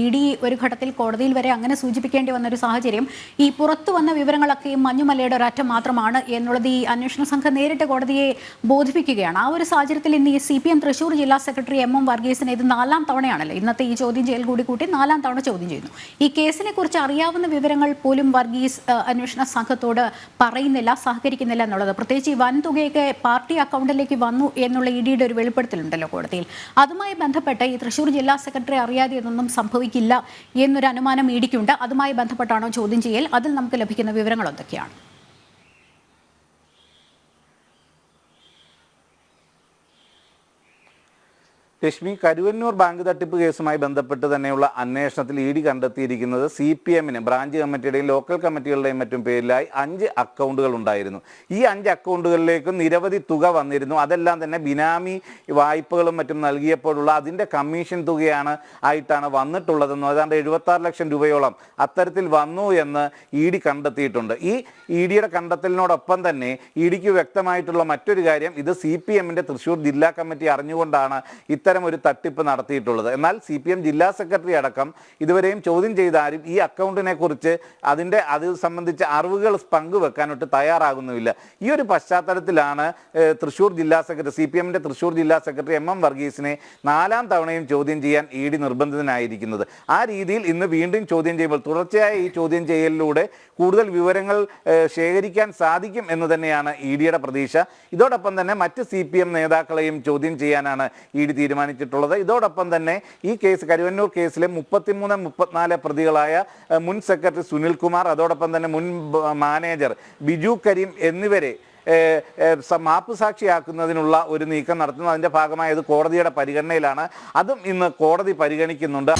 E D ഒരു ഘട്ടത്തിൽ കോടതിയിൽ വരെ അങ്ങനെ സൂചിപ്പിക്കേണ്ടി വന്ന ഒരു സാഹചര്യം. ഈ പുറത്തു വന്ന വിവരങ്ങളൊക്കെ ഈ മഞ്ഞുമലയുടെ ഒരറ്റം മാത്രമാണ് എന്നുള്ളത് ഈ അന്വേഷണ സംഘം നേരിട്ട് കോടതിയെ ബോധിപ്പിക്കുകയാണ്. ആ ഒരു സാഹചര്യത്തിൽ ഇന്ന് ഈ സി പി എം തൃശൂർ ജില്ലാ സെക്രട്ടറി എം എം വർഗീസിനെ ഇത് നാലാം തവണയാണല്ലോ? ഇന്നത്തെ ഈ ചോദ്യം ചെയ്യൽ കൂടി കൂട്ടി നാലാം തവണ ചോദ്യം ചെയ്യുന്നു. ഈ കേസിനെ കുറിച്ച് അറിയാവുന്ന വിവരങ്ങൾ പോലും വർഗീസ് അന്വേഷണ സംഘത്തോട് പറയുന്നില്ല സഹകരിക്കുന്നില്ല എന്നുള്ളത്. പ്രത്യേകിച്ച് ഈ വൻതുകയൊക്കെ പാർട്ടി അക്കൗണ്ടിലേക്ക് വന്നു എന്നുള്ള ഇ ഡിയുടെ ഒരു വെളിപ്പെടുത്തലുണ്ടല്ലോ കോടതിയിൽ. അതുമായി ബന്ധപ്പെട്ട് ഈ തൃശൂർ ജില്ലാ സെക്രട്ടറി അറിയാതെ ഇതൊന്നും സംഭവിക്കില്ല എന്നൊരു അനുമാനം ഇടിക്കുണ്ട്. അതുമായി ബന്ധപ്പെട്ടാണോ ചോദ്യം ചെയ്യൽ? അതിൽ നമുക്ക് ലഭിക്കുന്ന വിവരങ്ങൾ എന്തൊക്കെയാണ്? രശ്മി കരുവന്നൂർ ബാങ്ക് തട്ടിപ്പ് കേസുമായി ബന്ധപ്പെട്ട് തന്നെയുള്ള അന്വേഷണത്തിൽ ഇ ഡി കണ്ടെത്തിയിരിക്കുന്നത് സി പി എമ്മിന് ബ്രാഞ്ച് കമ്മിറ്റിയുടെയും ലോക്കൽ കമ്മിറ്റികളുടെയും മറ്റും പേരിലായി അഞ്ച് അക്കൗണ്ടുകൾ ഉണ്ടായിരുന്നു. ഈ അഞ്ച് അക്കൗണ്ടുകളിലേക്കും നിരവധി തുക വന്നിരുന്നു. അതെല്ലാം തന്നെ ബിനാമി വായ്പകളും മറ്റും നൽകിയപ്പോഴുള്ള അതിന്റെ കമ്മീഷൻ തുകയാണ് ആയിട്ടാണ് വന്നിട്ടുള്ളതെന്നും ഏതാണ്ട് എഴുപത്താറ് ലക്ഷം രൂപയോളം അത്തരത്തിൽ വന്നു എന്ന് ഇ ഡി കണ്ടെത്തിയിട്ടുണ്ട്. ഈ ഇ ഡിയുടെ കണ്ടെത്തലിനോടൊപ്പം തന്നെ ഇ ഡിക്ക് വ്യക്തമായിട്ടുള്ള മറ്റൊരു കാര്യം ഇത് സി പി എമ്മിന്റെ തൃശ്ശൂർ ജില്ലാ കമ്മിറ്റി അറിഞ്ഞുകൊണ്ടാണ് ഇത്തരം ഒരു തട്ടിപ്പ് നടത്തിയിട്ടുള്ളത്. എന്നാൽ സി പി എം ജില്ലാ സെക്രട്ടറി അടക്കം ഇതുവരെയും ചോദ്യം ചെയ്ത ആരും ഈ അക്കൗണ്ടിനെ കുറിച്ച് അതിന്റെ അത് സംബന്ധിച്ച അറിവുകൾ പങ്കുവെക്കാനൊട്ട് തയ്യാറാകുന്നുമില്ല. ഈ ഒരു പശ്ചാത്തലത്തിലാണ് തൃശൂർ ജില്ലാ സെക്രട്ടറി സി പി എമ്മിന്റെ തൃശൂർ ജില്ലാ സെക്രട്ടറി എം എം വർഗീസിനെ നാലാം തവണയും ചോദ്യം ചെയ്യാൻ ഇ ഡി നിർബന്ധിതനായിരിക്കുന്നത്. ആ രീതിയിൽ ഇന്ന് വീണ്ടും ചോദ്യം ചെയ്യുമ്പോൾ തുടർച്ചയായ ഈ ചോദ്യം ചെയ്യലിലൂടെ കൂടുതൽ വിവരങ്ങൾ ശേഖരിക്കാൻ സാധിക്കും എന്ന് തന്നെയാണ് ഇ ഡിയുടെ പ്രതീക്ഷ. ഇതോടൊപ്പം തന്നെ മറ്റ് സി നേതാക്കളെയും ചോദ്യം ചെയ്യാനാണ് ഇ ഡി തീരുമാനിച്ചിട്ടുള്ളത്. ഇതോടൊപ്പം തന്നെ ഈ കേസ് കരുവന്നൂർ കേസിലെ മുപ്പത്തിമൂന്ന് മുപ്പത്തിനാല് പ്രതികളായ മുൻ സെക്രട്ടറി സുനിൽകുമാർ അതോടൊപ്പം തന്നെ മുൻ മാനേജർ ബിജു കരീം എന്നിവരെ മാപ്പ് സാക്ഷിയാക്കുന്നതിനുള്ള ഒരു നീക്കം നടത്തുന്നു. അതിന്റെ ഭാഗമായി അത് കോടതിയുടെ പരിഗണനയിലാണ്. അതും ഇന്ന് കോടതി പരിഗണിക്കുന്നുണ്ട്.